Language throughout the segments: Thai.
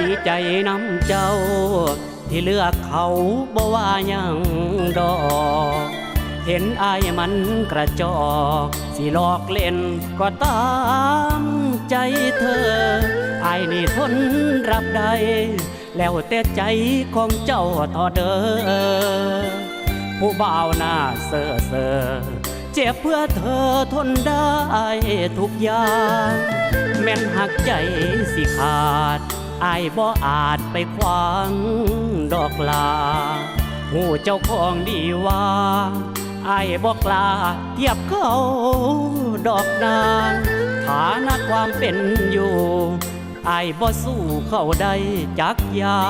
ดีใจน้ำเจ้า ที่เลือกเขาบ่ว่ายังดอก เห็นอายมันกระจอกสิหลอกเล่นก็ตามใจเธอ อายนี่ทนรับได้แล้วแต่ใจของเจ้าต่อเด้อผู้บ่าวหน้าเซ่อเซ่อเจ็บเพื่อเธอทนได้ทุกอย่าง แม่นหักใจสิขาด อายบ่อาจไปขวางดอกลาหูเจ้าของดีว่าอายบอกลาเทียบเขาดอกนางฐานะความเป็นอยู่อายบ่สู้เขาได้จักยา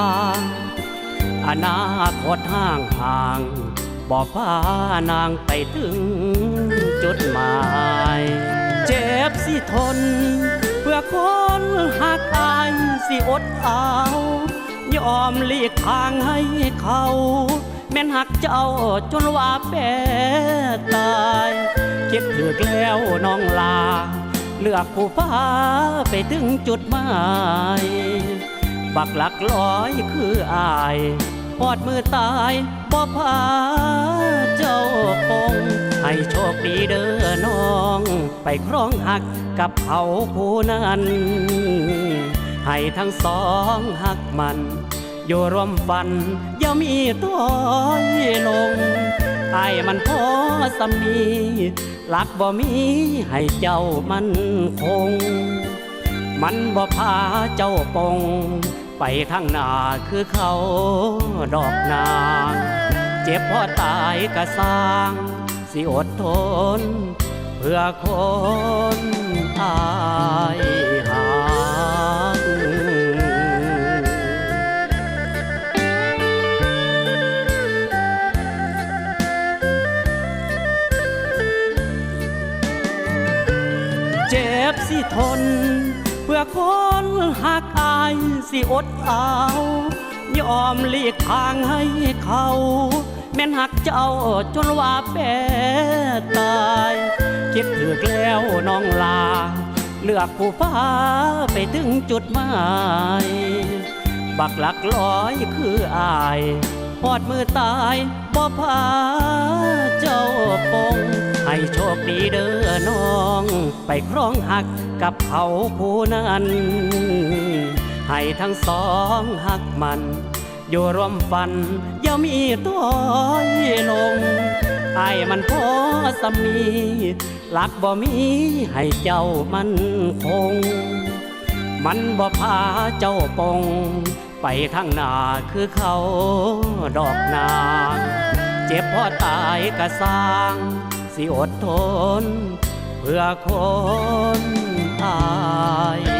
อนาคตห่างห่างบอกพานางไปถึงจุดหมาย เจ็บสิทน เพื่อคนหักอ สิอดเอายอมหลีกทางให้เขา แม่นหักเจ้าจนว่าแปรตายคิดถึกแล้วน้องลา เลือกผู้ฟ้าไปถึงจุดหมายบักหลักร้อยคืออายปอดมือตายบ่พาเจ้าปงให้โชคดีเด้อน้อง ไปครองหักกับเขาผู้นั้น ให้ทั้งสองหักมัน อยู่ร่วมฝันย่ามีตัวลงไอ้มันพอสำนีหลักบ่มีให้เจ้ามันคง มันบ่พาเจ้าปง ไปทางหน้าคือเขาดอกนาง เจ็บพอตายกระสร้าง สิอดทน เพื่อคนอาย เจ็บสิทน เพื่อคนหักอายสิอดเอายอมหลีกทางให้เขา แม่นหักเจ้าจนว่าแปรตายคิดถึกแล้วน้องลา เลือกผู้ฟ้าไปถึงจุดหมาย บักหลักร้อยคืออาย พอดมือตายบ่พาเจ้าปงให้โชคดีเด้อน้อง ไปครองหักกับเขาผู้นั้น ให้ทั้งสองหักมัน อยู่ร่วมฝันอย่ามีตัวลงไอ้มันพอสำนีหลักบ่มีให้เจ้ามันคง มันบ่พาเจ้าปง ไปทางหน้าคือเขาดอกนาง เจ็บพอตายกระสร้าง สิอดทน เพื่อคนอาย